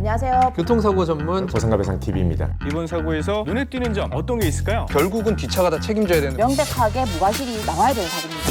안녕하세요. 교통사고 전문 보상가 배상 TV입니다. 이번 사고에서 눈에 띄는 점 어떤 게 있을까요? 결국은 뒷차가 다 책임져야 되는 명백하게 무과실이 나와야 되는 사고입니다.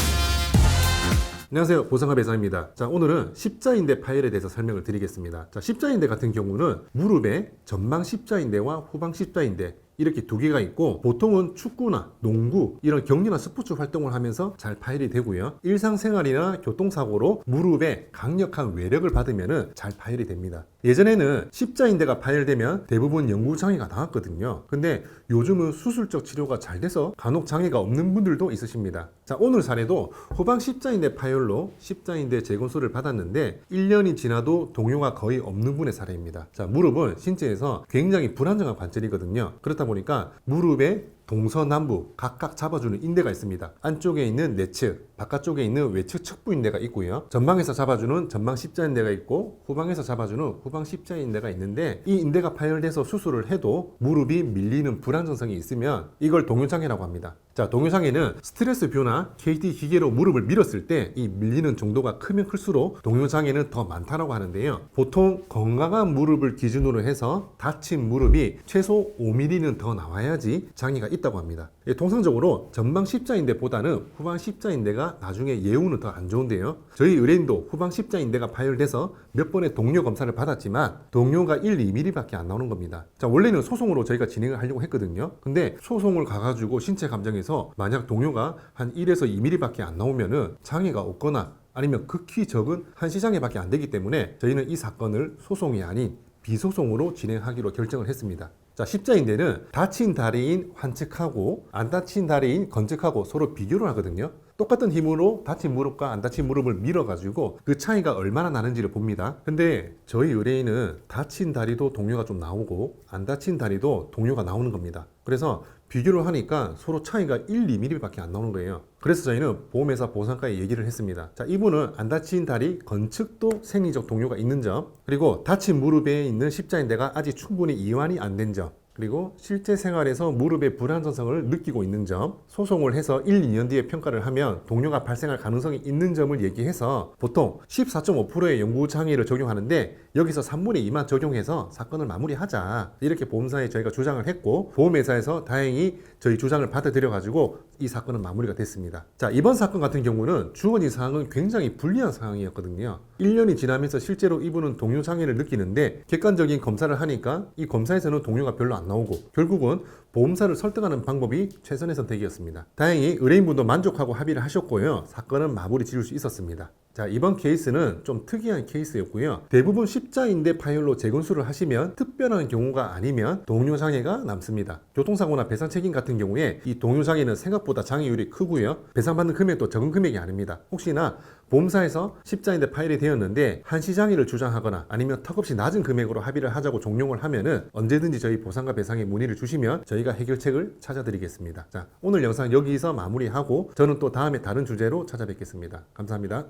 안녕하세요. 보상가 배상입니다. 자, 오늘은 십자인대 파열에 대해서 설명을 드리겠습니다. 자, 십자인대 같은 경우는 무릎에 전방 십자인대와 후방 십자인대 이렇게 두 개가 있고 보통은 축구나 농구 이런 경기나 스포츠 활동을 하면서 잘 파열이 되고요. 일상생활이나 교통사고로 무릎에 강력한 외력을 받으면 잘 파열이 됩니다. 예전에는 십자인대가 파열되면 대부분 영구 장애가 나왔거든요. 근데 요즘은 수술적 치료가 잘 돼서 간혹 장애가 없는 분들도 있으십니다. 자, 오늘 사례도 후방 십자인대 파열로 십자인대 재건수를 받았는데 1년이 지나도 동요가 거의 없는 분의 사례입니다. 자, 무릎은 신체에서 굉장히 불안정한 관절이거든요. 그렇다 보니까 무릎에 동서남북 각각 잡아주는 인대가 있습니다. 안쪽에 있는 내측, 바깥쪽에 있는 외측 척부인대가 있고요. 전방에서 잡아주는 전방 십자 인대가 있고 후방에서 잡아주는 후방 십자 인대가 있는데 이 인대가 파열돼서 수술을 해도 무릎이 밀리는 불안정성이 있으면 이걸 동요장애라고 합니다. 자, 동요장애는 스트레스 뷰나 KT 기계로 무릎을 밀었을 때 이 밀리는 정도가 크면 클수록 동요장애는 더 많다라고 하는데요. 보통 건강한 무릎을 기준으로 해서 다친 무릎이 최소 5mm는 더 나와야지 장애가 있다 고 합니다. 예, 통상적으로 전방 십자인대보다는 후방 십자인대가 나중에 예후는 더 안 좋은데요. 저희 의뢰인도 후방 십자인대가 파열돼서 몇 번의 동료 검사를 받았지만 동료가 1, 2mm밖에 안 나오는 겁니다. 자, 원래는 소송으로 저희가 진행을 하려고 했거든요. 근데 소송을 가가지고 신체 감정에서 만약 동료가 한 1에서 2mm밖에 안 나오면은 장애가 없거나 아니면 극히 적은 한 시장애밖에 안 되기 때문에 저희는 이 사건을 소송이 아닌 비소송으로 진행하기로 결정을 했습니다. 자, 십자인대는 다친 다리인 환측하고 안 다친 다리인 건측하고 서로 비교를 하거든요. 똑같은 힘으로 다친 무릎과 안 다친 무릎을 밀어가지고 그 차이가 얼마나 나는지를 봅니다. 근데 저희 의뢰인은 다친 다리도 동료가 좀 나오고 안 다친 다리도 동료가 나오는 겁니다. 그래서 비교를 하니까 서로 차이가 1, 2mm밖에 안 나오는 거예요. 그래서 저희는 보험회사 보상가에 얘기를 했습니다. 자, 이분은 안 다친 다리 건측도 생리적 동료가 있는 점, 그리고 다친 무릎에 있는 십자인대가 아직 충분히 이완이 안 된 점, 그리고 실제 생활에서 무릎의 불안정성을 느끼고 있는 점, 소송을 해서 1, 2년 뒤에 평가를 하면 동료가 발생할 가능성이 있는 점을 얘기해서 보통 14.5%의 연구 장애를 적용하는데 여기서 3분의 2만 적용해서 사건을 마무리하자. 이렇게 보험사에 저희가 주장을 했고 보험회사에서 다행히 저희 주장을 받아들여 가지고 이 사건은 마무리가 됐습니다. 자, 이번 사건 같은 경우는 주어진 상황은 굉장히 불리한 상황이었거든요. 1년이 지나면서 실제로 이분은 동료 장애를 느끼는데 객관적인 검사를 하니까 이 검사에서는 동료가 별로 안 나오고 결국은 보험사를 설득하는 방법이 최선의 선택이었습니다. 다행히 의뢰인분도 만족하고 합의를 하셨고요. 사건은 마무리 지을 수 있었습니다. 자, 이번 케이스는 좀 특이한 케이스였고요. 대부분 십자인대 파열로 재건수를 하시면 특별한 경우가 아니면 동료 장애가 남습니다. 교통사고나 배상 책임 같은 경우에 이 동료 장애는 생각보다 장애율이 크고요. 배상받는 금액도 적은 금액이 아닙니다. 혹시나 보험사에서 십자인대 파열이 되었는데 한시장애를 주장하거나 아니면 턱없이 낮은 금액으로 합의를 하자고 종용을 하면은 언제든지 저희 보상과 배상에 문의를 주시면 저희가 해결책을 찾아드리겠습니다. 자, 오늘 영상 여기서 마무리하고 저는 또 다음에 다른 주제로 찾아뵙겠습니다. 감사합니다.